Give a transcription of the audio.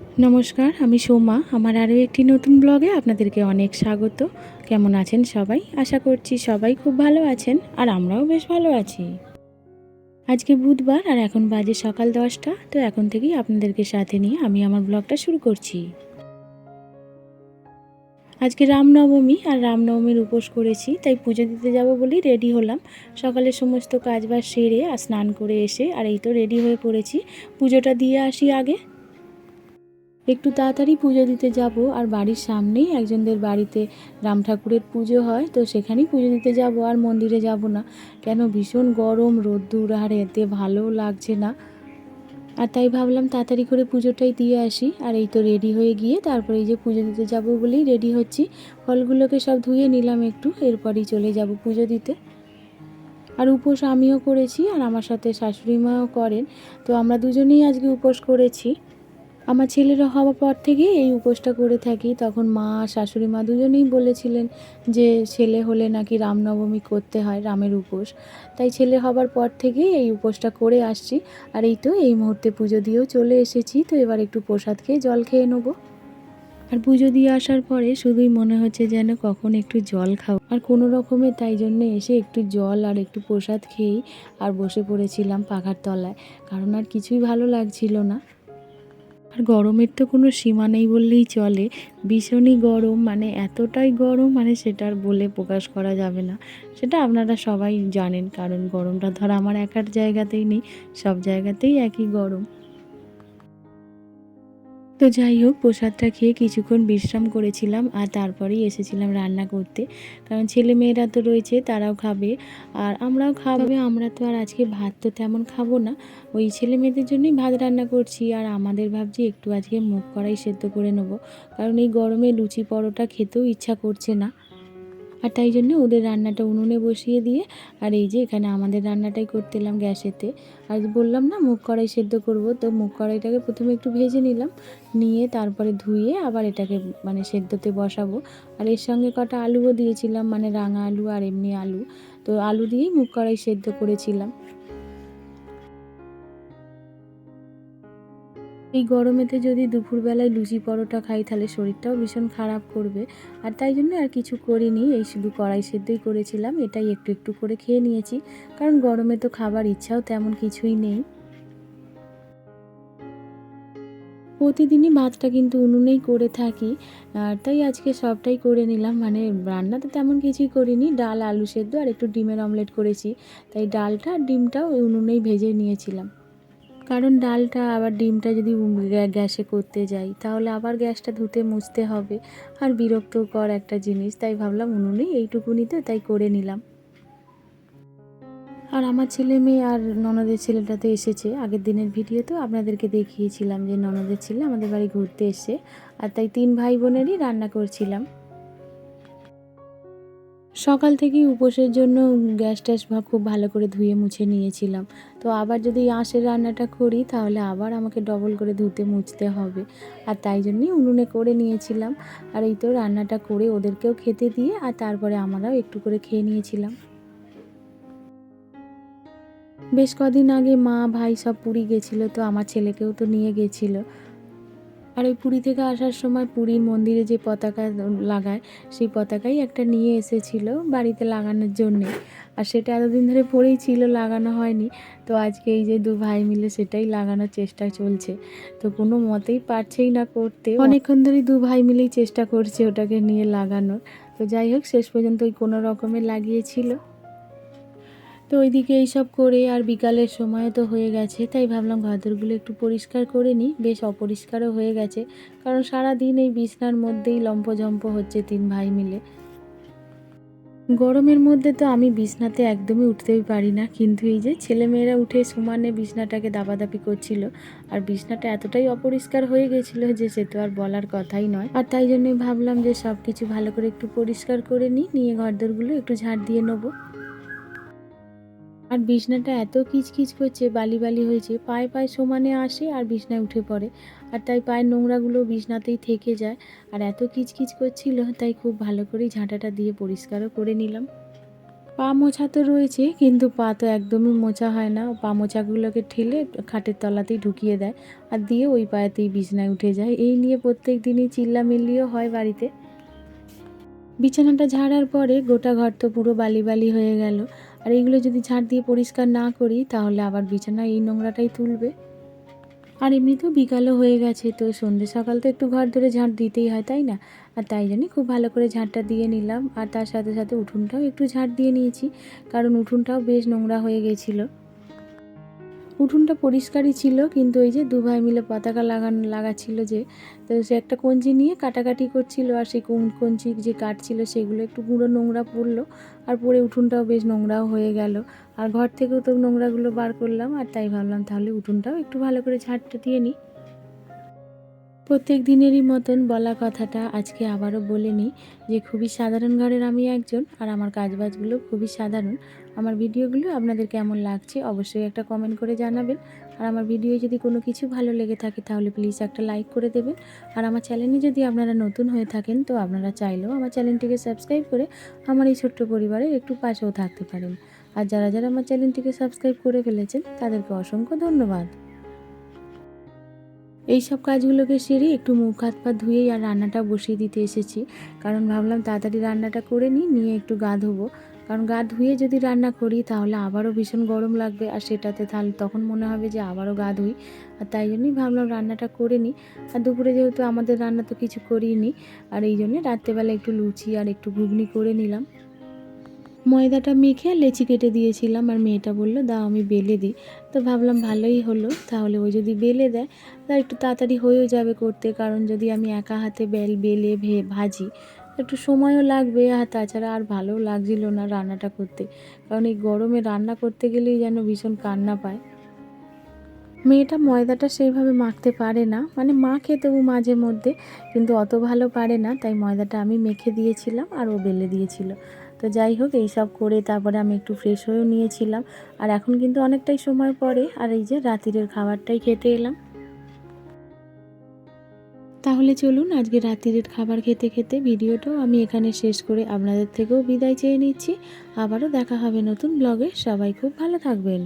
নমস্কার, আমি সোমা। আমার আরও একটি নতুন ব্লগে আপনাদেরকে অনেক স্বাগত। কেমন আছেন সবাই? আশা করছি সবাই খুব ভালো আছেন আর আমরাও বেশ ভালো আছি। আজকে বুধবার আর এখন বাজে সকাল দশটা, তো এখন থেকেই আপনাদেরকে সাথে নিয়ে আমি আমার ব্লগটা শুরু করছি। আজকে রামনবমী আর রামনবমীর উপোস করেছি, তাই পুজো দিতে যাব বলেই রেডি হলাম। সকালে সমস্ত কাজবাজ সেরে আর স্নান করে এসে, আর এই তো রেডি হয়ে পড়েছি। পুজোটা দিয়ে আসি আগে। একটু তাড়াতাড়ি পুজো দিতে যাব আর বাড়ির সামনেই একজনদের বাড়িতে রাম ঠাকুরের পুজো হয়, তো সেখানেই পুজো দিতে যাব আর মন্দিরে যাব না। কেন ভীষণ গরম, রোদ্দুর, আর এতে ভালো লাগছে না। আর তাই ভাবলাম তাড়াতাড়ি করে পুজোটাই দিয়ে আসি। আর এই তো রেডি হয়ে গিয়ে তারপরে এই যে পুজো দিতে যাব বলেই রেডি হচ্ছি। ফলগুলোকে সব ধুয়ে নিলাম একটু, এরপরই চলে যাব পুজো দিতে। আর উপোস আমিও করেছি আর আমার সাথে শাশুড়ি মাও করেন, তো আমরা দুজনেই আজকে উপোস করেছি। আমার ছেলেরা হওয়ার পর থেকে এই উপোসটা করে থাকি। তখন মা, শাশুড়ি মা দুজনেই বলেছিলেন যে, ছেলে হলে নাকি রামনবমী করতে হয়, রামের উপোস। তাই ছেলে হবার পর থেকেই এই উপোসটা করে আসছি। আর এই তো এই মুহূর্তে পুজো দিয়েও চলে এসেছি। তো এবার একটু প্রসাদ খেয়ে জল খেয়ে নেব। আর পুজো দিয়ে আসার পরে শুধুই মনে হচ্ছে যেন কখন একটু জল খাও আর কোনো রকমে তাই জন্য এসে একটু জল আর একটু প্রসাদ খেয়েই আর বসে পড়েছিলাম পাখার তলায়। কারণ আর কিছুই ভালো লাগছিল না। আর গরমের তো কোনো সীমা নেই বললেই চলে। ভীষণই গরম মানে এতটাই গরম মানে সেটা আর বলে প্রকাশ করা যাবে না। সেটা আপনারা সবাই জানেন, কারণ গরমটা ধর আমার একার জায়গাতেই নেই, সব জায়গাতেই একই গরম। তো যাই হোক, প্রসাদটা খেয়ে কিছুক্ষণ বিশ্রাম করেছিলাম আর তারপরেই এসেছিলাম রান্না করতে। কারণ ছেলে মেয়েরা তো রয়েছে, তারাও খাবে। আর আমরাও খাবে। আমরা তো আর আজকে ভাত তো তেমন খাব না। ওই ছেলে মেয়েদের জন্যই ভাত রান্না করছি আর আমাদের ভাবছি একটু আজকে মুখ করাই সেদ্ধ করে নেব। কারণ এই গরমে লুচি পরোটা খেতেও ইচ্ছা করছে না। আর তাই জন্য ওদের রান্নাটা উনুনে বসিয়ে দিয়ে, আর এই যে এখানে আমাদের রান্নাটাই করতে এলাম গ্যাসেতে। আর বললাম না মুখ কড়াই সেদ্ধ করব, তো মুখ কড়াইটাকে প্রথমে একটু ভেজে নিলাম, নিয়ে তারপরে ধুয়ে আবার এটাকে মানে সেদ্ধতে বসাবো। আর এর সঙ্গে কটা আলুও দিয়েছিলাম মানে রাঙা আলু আর এমনি আলু। তো আলু দিয়েই মুখ কড়াই সেদ্ধ করেছিলাম। এই গরমেতে যদি দুপুরবেলায় লুচি পরোটা খাই, তাহলে শরীরটাও ভীষণ খারাপ করবে। আর তাই জন্য আর কিছু করিনি, এই শুধু কড়াই সেদ্ধই করেছিলাম, এটাই একটু একটু করে খেয়ে নিয়েছি। কারণ গরমে তো খাবার ইচ্ছাও তেমন কিছুই নেই। প্রতিদিনই ভাতটা কিন্তু উনুনেই করে থাকি, আর তাই আজকে সবটাই করে নিলাম। মানে রান্না তো তেমন কিছুই করিনি, ডাল, আলু সেদ্ধ আর একটু ডিমের অমলেট করেছি। তাই ডালটা আর ডিমটাও উনুনেই ভেজে নিয়েছিলাম। কারণ ডালটা আবার ডিমটা যদি গ্যাসে করতে যাই, তাহলে আবার গ্যাসটা ধুতে মুছতে হবে। আর বিরক্তকর একটা জিনিস, তাই ভাবলাম উনুনে উনুনেই এইটুকুনিতে তাই করে নিলাম। আর আমার ছেলে মেয়ে আর ননদের ছেলেটা তো এসেছে। আগের দিনের ভিডিওতেও আপনাদেরকে দেখিয়েছিলাম যে ননদের ছেলে আমাদের বাড়ি ঘুরতে এসে আর তাই তিন ভাই বোনেরই রান্না করছিলাম। সকাল থেকেই উপোসের জন্য গ্যাস ট্যাস খুব ভালো করে ধুয়ে মুছে নিয়েছিলাম। তো আবার যদি আঁশের রান্নাটা করি, তাহলে আবার আমাকে ডবল করে ধুতে মুছতে হবে। আর তাই জন্যই উনুনে করে নিয়েছিলাম। আর এই তো রান্নাটা করে ওদেরকেও খেতে দিয়ে, আর তারপরে আমরাও একটু করে খেয়ে নিয়েছিলাম। বেশ কদিন আগে মা, ভাই সব পুরী গেছিল, তো আমার ছেলেকেও তো নিয়ে গেছিল। আর ওই পুরী থেকে আসার সময় পুরীর মন্দিরে যে পতাকা লাগায়, সেই পতাকাই একটা নিয়ে এসেছিল বাড়িতে লাগানোর জন্যে। আর সেটা এতদিন ধরে পড়েই ছিল, লাগানো হয়নি। তো আজকে এই যে দু ভাই মিলে সেটাই লাগানোর চেষ্টা চলছে। তো কোনো মতেই পারছেই না করতে। অনেকক্ষণ ধরেই দু ভাই মিলেই চেষ্টা করছে ওটাকে নিয়ে লাগানোর। তো যাই হোক, শেষ পর্যন্ত ওই কোনো রকমে লাগিয়েছিল। তো ওইদিকে এইসব করে আর বিকালের সময় তো হয়ে গেছে, তাই ভাবলাম ঘরদোরগুলো একটু পরিষ্কার করে নিই। বেশ অপরিষ্কারও হয়ে গেছে, কারণ সারা দিন এই বিছনার মধ্যেই লম্পজম্প হচ্ছে তিন ভাই মিলে। গরমের মধ্যে তো আমি বিছনাতে একদমই উঠতেই পারি না, কিন্তু এই যে ছেলেমেয়েরা উঠে সমানে বিছনাটাকে দাপাদাপি করছিল, আর বিছনাটা এতটাই অপরিষ্কার হয়ে গেছিল যে সে তো আর বলার কথাই নয়। আর তাই জন্যই ভাবলাম যে সব কিছু ভালো করে একটু পরিষ্কার করে নিই, নিয়ে ঘরদোরগুলো একটু ঝাড় দিয়ে নেব। আর বিছনাটা এত কিচকিচ করছে, বালি বালি হয়েছে, পায়ে পায়ে সমানে আসে আর বিছনায় উঠে পড়ে। আর তাই পায়ের নোংরাগুলো বিছনাতেই থেকে যায়। আর এত কিচকিচ করছিল, তাই খুব ভালো করেই ঝাঁটাটা দিয়ে পরিষ্কারও করে নিলাম। পা মোছা তো রয়েছে, কিন্তু পা তো একদমই মোছা হয় না। পা মোছাগুলোকে ঠেলে খাটের তলাতেই ঢুকিয়ে দেয় আর দিয়ে ওই পায়েতেই বিছনায় উঠে যায়। এই নিয়ে প্রত্যেক দিনই চিল্লামিল্লিও হয় বাড়িতে। বিছানাটা ঝাড়ার পরে গোটা ঘর তো পুরো বালি বালি হয়ে গেল। আর এইগুলো যদি ঝাড় দিয়ে পরিষ্কার না করি, তাহলে আবার বিছানা এই নোংরাটাই তুলবে। আর এমনিতেও বিকালও হয়ে গেছে, তো সন্ধ্যে সকাল তো একটু ঘর ধরে ঝাঁট দিতেই হয়, তাই না? আর তাই জন্যই খুব ভালো করে ঝাঁটটা দিয়ে নিলাম। আর তার সাথে সাথে উঠুনটাও একটু ঝাঁট দিয়ে নিয়েছি, কারণ উঠুনটাও বেশ নোংরা হয়ে গেছিল। উঠোনটা পরিষ্কারই ছিল, কিন্তু ওই যে দুভাই মিলে পতাকা লাগানো, লাগাচ্ছিল যে, তো সে একটা কঞ্চি নিয়ে কাটাকাটি করছিল, আর সেই কঞ্চি যে কাটছিল সেগুলো একটু গুঁড়ো নোংরা পড়ল, আর পরে উঠুনটাও বেশ নোংরাও হয়ে গেল। আর ঘর থেকেও তো নোংরাগুলো বার করলাম, আর তাই ভাবলাম তাহলে উঠুনটাও একটু ভালো করে ঝাড়টা দিয়ে নিই। প্রত্যেক দিনেরই মতন বলা কথাটা আজকে আবারও বলে নিই যে খুবই সাধারণ ঘরের আমি একজন আর আমার কাজবাজগুলো খুবই সাধারণ। আমার ভিডিওগুলো আপনাদের কেমন লাগছে অবশ্যই একটা কমেন্ট করে জানাবেন। আর আমার ভিডিও যদি কোনো কিছু ভালো লেগে থাকে তাহলে প্লিজ একটা লাইক করে দেবেন। আর আমার চ্যানেলে যদি আপনারা নতুন হয়ে থাকেন তো আপনারা চাইলেও আমার চ্যানেলটিকে সাবস্ক্রাইব করে আমার এই ছোট্ট পরিবারের একটু পাশেও থাকতে পারেন। আর যারা যারা আমার চ্যানেলটিকে সাবস্ক্রাইব করে ফেলেছেন তাদেরকে অসংখ্য ধন্যবাদ। এই সব কাজগুলোকে সেরে একটু মুখ, হাত, পা ধুয়েই আর রান্নাটা বসিয়ে দিতে এসেছি। কারণ ভাবলাম তাড়াতাড়ি রান্নাটা করে নিই, নিয়ে একটু গা ধোবো। কারণ গা ধুয়ে যদি রান্না করি তাহলে আবারও ভীষণ গরম লাগবে। আর সেটাতে তাহলে তখন মনে হবে যে আবারও গা ধুই। আর তাই জন্যই ভাবলাম রান্নাটা করে নিই। আর দুপুরে যেহেতু আমাদের রান্না তো কিছু করিনি, আর এই জন্যে রাত্রেবেলা একটু লুচি আর একটু ঘুগনি করে নিলাম। ময়দাটা মেখে লেচি কেটে দিয়েছিলাম আর মেয়েটা বলল, দাও আমি বেলে দিই। তো ভাবলাম ভালোই হলো, তাহলে ওই যদি বেলে দেয়, তা একটু তাড়াতাড়ি হয়েও যাবে করতে, কারণ যদি আমি একা হাতে বেল, বেলে, ভে, ভাজি একটু সময়ও লাগবে। আর তাছাড়া আর ভালো লাগছিল না রান্নাটা করতে, কারণ এই গরমে রান্না করতে গেলেই যেন ভীষণ কান্না পায়। মেয়েটা ময়দাটা সেইভাবে মাখতে পারে না মানে মাখে তবু মাঝে মধ্যে, কিন্তু অত ভালো পারে না, তাই ময়দাটা আমি মেখে দিয়েছিলাম আর ও বেলে দিয়েছিল। তো যাই হোক এইসব করে তারপরে আমি একটু ফ্রেশ হয়েও নিয়েছিলাম। আর এখন কিন্তু অনেকটাই সময় পরে, আর এই যে রাত্রিরের খাবারটাই খেতে এলাম। তাহলে চলুন, আজকে রাত্রিরের খাবার খেতে খেতে ভিডিওটাও আমি এখানে শেষ করে আপনাদের থেকেও বিদায় চেয়ে নিচ্ছি। আবারও দেখা হবে নতুন ব্লগে সবাই খুব ভালো থাকবেন।